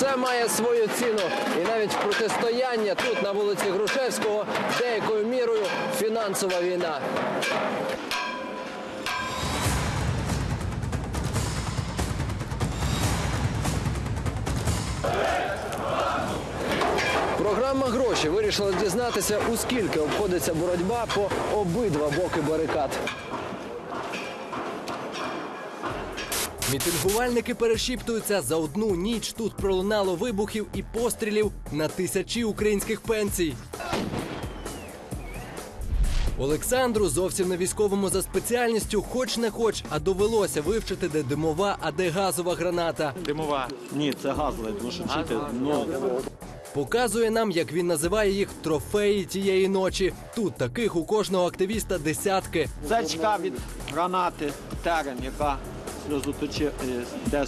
Все має свою ціну. І навіть протистояння тут на вулиці Грушевського деякою мірою фінансова війна. Програма гроші вирішила дізнатися, у скільки обходиться боротьба по обидва боки барикад. Мітингувальники перешіптуються за одну ніч. Тут пролунало вибухів і пострілів на тисячі українських пенсій. Олександру зовсім не військовому за спеціальністю, хоч не хоч, а довелося вивчити, де димова, а де газова граната. Димова. Ні, це газове, тому що чути, ну, Показує нам, як він називає їх трофеї тієї ночі. Тут таких у кожного активіста десятки. це чека від гранати терен, яка сльозоточи, е.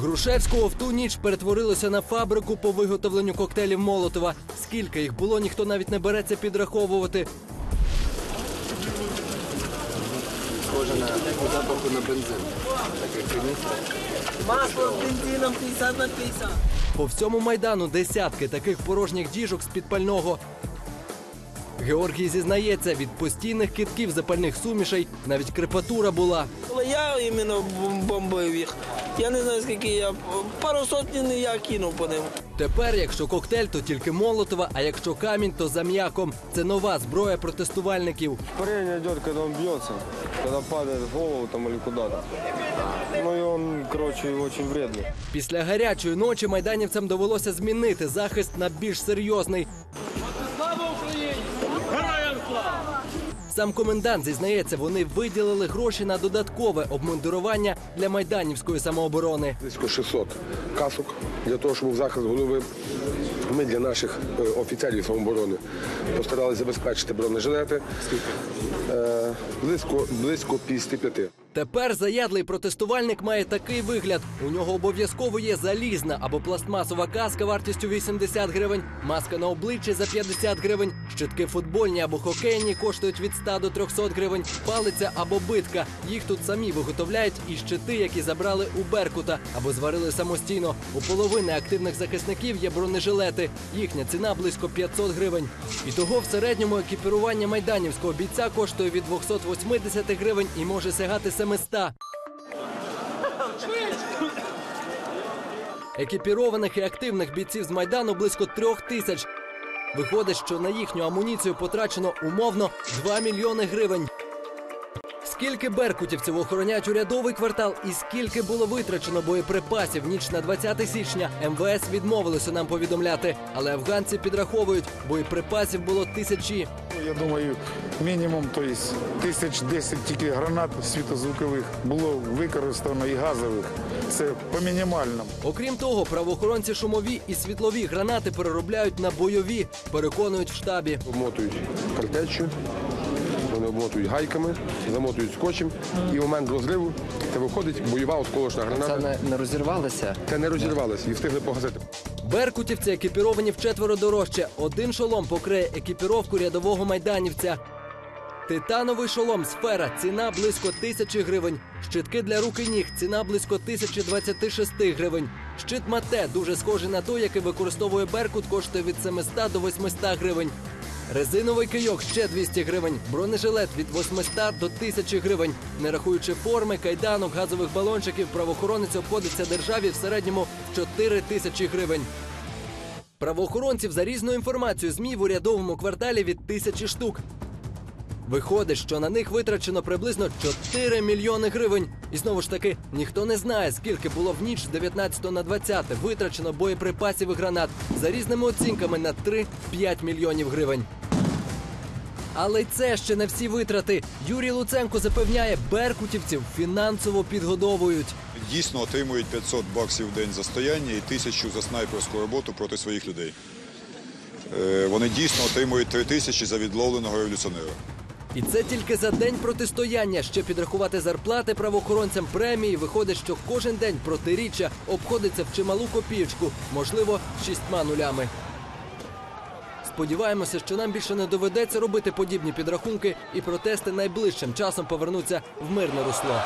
Грушевського в ту ніч перетворилося на фабрику по виготовленню коктейлів Молотова. Скільки їх було, ніхто навіть не береться підраховувати. Схоже на запаху на бензин. Масло з бензином 50 на 50. По всьому майдану десятки таких порожніх діжок з підпального. Георгій зізнається, від постійних китків запальних сумішей навіть крепатура була. Але я іменно бом- бомбив їх. Я не знаю, скільки я. Пару сотень я кинув по ним. Тепер, якщо коктейль, то тільки Молотова, а якщо камінь, то за м'яком. Це нова зброя протестувальників. Парень идет, когда он бьется, когда падает в голову там или куда-то. Ну и он, короче, очень вредный. Після гарячої ночі майданівцям довелося змінити захист на більш серйозний. Сам комендант зізнається, вони виділили гроші на додаткове обмундирування для майданівської самооборони. Близько 600 касок для того, щоб був захист голови. Ми для наших е, офіцерів самооборони постаралися забезпечити бронежилети. Е, близько, близько 55. Тепер заядлий протестувальник має такий вигляд. У нього обов'язково є залізна або пластмасова каска вартістю 80 гривень, маска на обличчі за 50 гривень, щитки футбольні або хокейні коштують від 100 до 300 гривень, палиця або битка. Їх тут самі виготовляють і щити, які забрали у Беркута або зварили самостійно. У половини активних захисників є бронежилети. Їхня ціна близько 500 гривень. І того в середньому екіпірування майданівського бійця коштує від 280 гривень і може сягати 700. Екіпірованих і активних бійців з майдану близько трьох тисяч. Виходить, що на їхню амуніцію потрачено умовно 2 мільйони гривень. Скільки беркутівців охороняють урядовий квартал і скільки було витрачено боєприпасів ніч на 20 січня, МВС відмовилося нам повідомляти. Але афганці підраховують, боєприпасів було тисячі. Ну, Я думаю, мінімум то есть, тисяч десять тільки гранат світозвукових було використано і газових. Це по мінімальному. Окрім того, правоохоронці шумові і світлові гранати переробляють на бойові, переконують в штабі. Обмотують картечю, вони обмотують гайками, замотують скотчем. І в момент розриву це виходить бойова осколочна граната. не розірвалося. Це не розірвалося і встигли погасити. Беркутівці екіпіровані вчетверо дорожче. Один шолом покриє екіпіровку рядового майданівця. Титановий шолом сфера ціна близько тисячі гривень. Щитки для рук і ніг ціна близько 1026 гривень. Щит мате дуже схожий на той, який використовує Беркут, коштує від 700 до 800 гривень. Резиновий кийок ще 200 гривень, бронежилет від 800 до 1000 гривень. Не рахуючи форми, кайданок, газових балончиків, правоохоронець обходиться державі в середньому в 4 тисячі гривень. Правоохоронців за різну інформацію ЗМІ в урядовому кварталі від тисячі штук. Виходить, що на них витрачено приблизно 4 мільйони гривень. І знову ж таки, ніхто не знає, скільки було в ніч з 19 на 20 витрачено боєприпасів і гранат за різними оцінками на 3-5 мільйонів гривень. Але й це ще не всі витрати. Юрій Луценко запевняє, беркутівців фінансово підгодовують. дійсно отримують 500 баксів в день за стояння і тисячу за снайперську роботу проти своїх людей. Е, Вони дійсно отримують 3 тисячі за відловленого революціонера. І це тільки за день протистояння. Ще підрахувати зарплати правоохоронцям премії. Виходить, що кожен день протиріччя обходиться в чималу копієчку, можливо, шістьма нулями. Сподіваємося, що нам більше не доведеться робити подібні підрахунки, і протести найближчим часом повернуться в мирне русло.